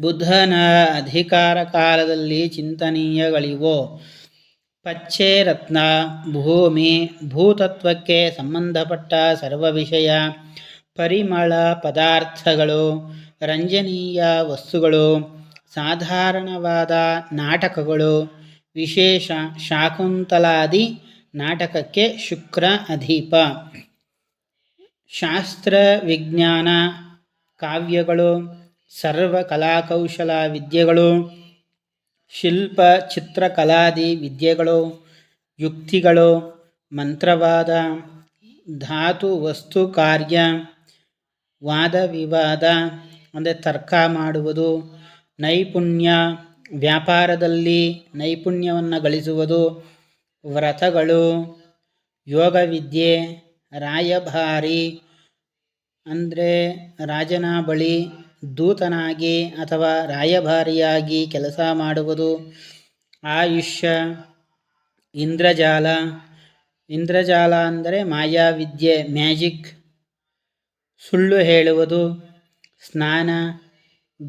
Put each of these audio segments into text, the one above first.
ಬುಧನ ಅಧಿಕಾರ ಕಾಲದಲ್ಲಿ ಚಿಂತನೀಯಗಳಿವೋ? ಪಚ್ಚೆ ರತ್ನ, ಭೂಮಿ, ಭೂತತ್ವಕ್ಕೆ ಸಂಬಂಧಪಟ್ಟ ಸರ್ವ ವಿಷಯ ಪರಿಮಳ ಪದಾರ್ಥಗಳು, ರಂಜನೀಯ ವಸ್ತುಗಳು, ಸಾಧಾರಣವಾದ ನಾಟಕಗಳು, ವಿಶೇಷ ಶಾಕುಂತಲಾದಿ ನಾಟಕಕ್ಕೆ ಶುಕ್ರ ಅಧೀಪ. ಶಾಸ್ತ್ರ ವಿಜ್ಞಾನ ಕಾವ್ಯಗಳು ಸರ್ವ ಕಲಾಕೌಶಲ ವಿದ್ಯೆಗಳು, ಶಿಲ್ಪ ಚಿತ್ರಕಲಾದಿ ವಿದ್ಯೆಗಳು, ಯುಕ್ತಿಗಳು, ಮಂತ್ರವಾದ, ಧಾತು ವಸ್ತು ಕಾರ್ಯ, ವಾದ ವಿವಾದ, ಅಂದರೆ ತರ್ಕ ಮಾಡುವುದು, ನೈಪುಣ್ಯ ವ್ಯಾಪಾರದಲ್ಲಿ ನೈಪುಣ್ಯವನ್ನು ಗಳಿಸುವುದು, ವ್ರತಗಳು, ಯೋಗ ವಿದ್ಯೆ, ರಾಯಭಾರಿ, ಅಂದರೆ ರಾಜನ ಬಳಿ ದೂತನಾಗಿ ಅಥವಾ ರಾಯಭಾರಿಯಾಗಿ ಕೆಲಸ ಮಾಡುವುದು, ಆಯುಷ್ಯ, ಇಂದ್ರಜಾಲ ಇಂದ್ರಜಾಲ ಅಂದರೆ ಮಾಯಾವಿದ್ಯೆ, ಮ್ಯಾಜಿಕ್, ಸುಳ್ಳು ಹೇಳುವುದು, ಸ್ನಾನ,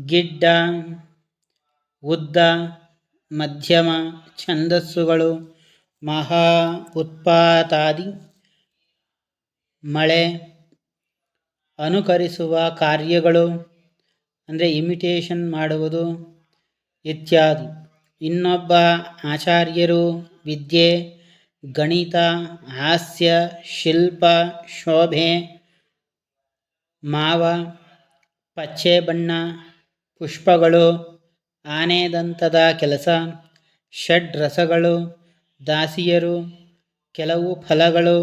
ಗಿಡ್ಡ, ಉದ್ದ, ಮಧ್ಯಮ, ಛಂದಸ್ಸುಗಳು, ಮಹಾ ಉತ್ಪಾತಾದಿ, ಮಳೆ, ಅನುಕರಿಸುವ ಕಾರ್ಯಗಳು. ಅಂದರೆ ಇಮಿಟೇಷನ್ ಮಾಡುವುದು ಇತ್ಯಾದಿ. ಇನ್ನೊಬ್ಬ ಆಚಾರ್ಯರು ವಿದ್ಯೆ, ಗಣಿತ, ಹಾಸ್ಯ, ಶಿಲ್ಪ, ಶೋಭೆ, ಮಾವ, ಪಚ್ಚೆ ಬಣ್ಣ, ಪುಷ್ಪಗಳು, ಆನೆದಂತದ ಕೆಲಸ, ಷಡ್ ರಸಗಳು, ದಾಸಿಯರು, ಕೆಲವು ಫಲಗಳು,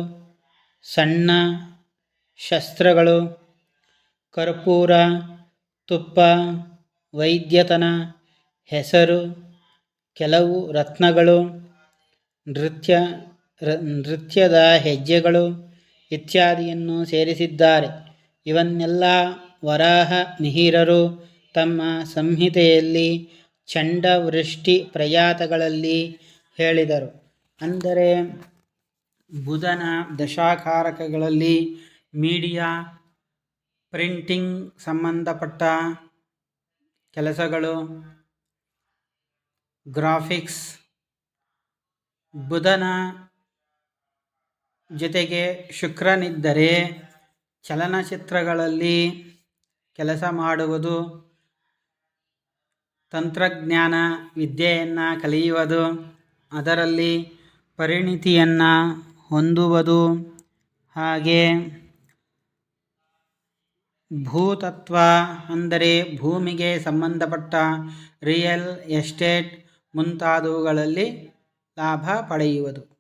ಸಣ್ಣ ಶಸ್ತ್ರಗಳು, ಕರ್ಪೂರ ತುಪ್ಪ, ವೈದ್ಯತನ, ಹೆಸರು, ಕೆಲವು ರತ್ನಗಳು, ನೃತ್ಯ ನೃತ್ಯದ ಹೆಜ್ಜೆಗಳು ಇತ್ಯಾದಿಯನ್ನು ಸೇರಿಸಿದ್ದಾರೆ. ಇವನ್ನೆಲ್ಲ ವರಾಹ ಮಿಹಿರರು ತಮ್ಮ ಸಂಹಿತೆಯಲ್ಲಿ ಚಂಡವೃಷ್ಟಿ ಪ್ರಯಾತಗಳಲ್ಲಿ ಹೇಳಿದರು. ಅಂದರೆ ಬುಧನ ದಶಾಕಾರಕಗಳಲ್ಲಿ ಮೀಡಿಯಾ ಪ್ರಿಂಟಿಂಗ್ ಸಂಬಂಧಪಟ್ಟ ಕೆಲಸಗಳು, ಗ್ರಾಫಿಕ್ಸ್, ಬುಧನ ಜೊತೆಗೆ ಶುಕ್ರನಿದ್ದರೆ ಚಲನಚಿತ್ರಗಳಲ್ಲಿ ಕೆಲಸ ಮಾಡುವುದು, ತಂತ್ರಜ್ಞಾನ ವಿದ್ಯೆಯನ್ನು ಕಲಿಯುವುದು, ಅದರಲ್ಲಿ ಪರಿಣಿತಿಯನ್ನು ಹೊಂದುವುದು ಹಾಗೆ ಭೂತತ್ವ ಅಂದರೆ ಭೂಮಿಗೆ ಸಂಬಂಧಪಟ್ಟ ರಿಯಲ್ ಎಸ್ಟೇಟ್ ಮುಂತಾದವುಗಳಲ್ಲಿ ಲಾಭ ಪಡೆಯುವುದು.